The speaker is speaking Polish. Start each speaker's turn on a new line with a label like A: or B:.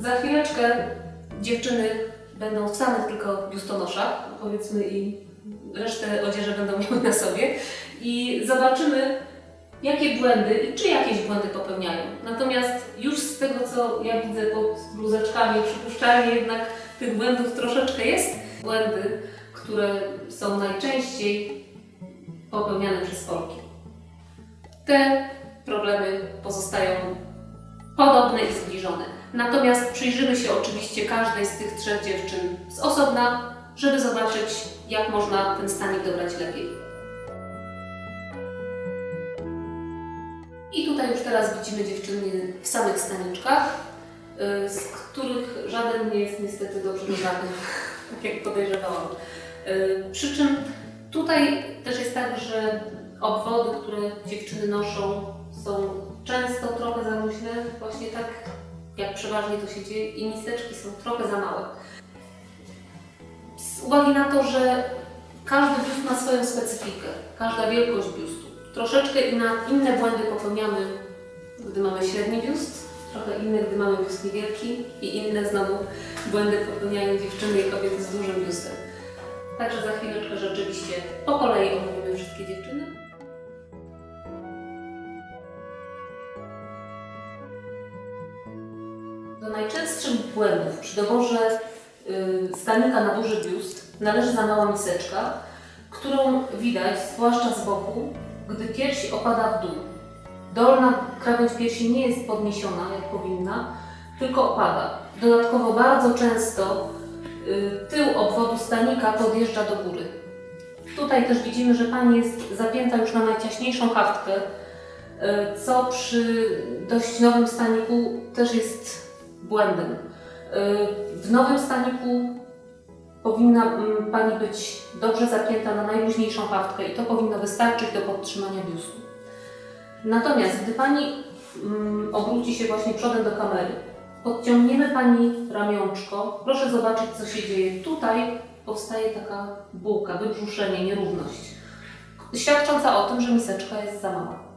A: Za chwileczkę dziewczyny będą w samych tylko biustonoszach, powiedzmy i resztę odzieży będą miały na sobie i zobaczymy, jakie błędy i czy jakieś błędy popełniają. Natomiast już z tego, co ja widzę pod bluzeczkami, przypuszczalnie jednak tych błędów troszeczkę jest. Błędy, które są najczęściej popełniane przez Polki. Te problemy pozostają podobne i zbliżone. Natomiast przyjrzymy się oczywiście każdej z tych trzech dziewczyn z osobna, żeby zobaczyć, jak można ten stanik dobrać lepiej. I tutaj już teraz widzimy dziewczyny w samych staniczkach, y, z których żaden nie jest niestety dobrze dobrany, tak jak podejrzewałam. Y, Przy czym tutaj też jest tak, że obwody, które dziewczyny noszą, są przeważnie to się dzieje, i miseczki są trochę za małe. Z uwagi na to, że każdy biust ma swoją specyfikę, każda wielkość biustu. Troszeczkę inne błędy popełniamy, gdy mamy średni biust, trochę inne, gdy mamy biust niewielki i inne znowu błędy popełniają dziewczyny i kobiety z dużym biustem. Także za chwileczkę rzeczywiście po kolei omówimy Do najczęstszych błędów przy doborze y, stanika na duży biust należy za mała miseczka, którą widać, zwłaszcza z boku, gdy pierś opada w dół. Dolna krawędź piersi nie jest podniesiona, jak powinna, tylko opada. Dodatkowo bardzo często y, tył obwodu stanika podjeżdża do góry. Tutaj też widzimy, że pani jest zapięta już na najciaśniejszą haftkę, y, co przy dość nowym staniku też jest błędem. Y, W nowym staniku powinna mm, Pani być dobrze zapięta na najluźniejszą haftkę i to powinno wystarczyć do podtrzymania biustu. Natomiast gdy Pani mm, obróci się właśnie przodem do kamery, podciągniemy Pani ramionczko, proszę zobaczyć co się dzieje. Tutaj powstaje taka bułka, wybrzuszenie, nierówność, świadcząca o tym, że miseczka jest za mała.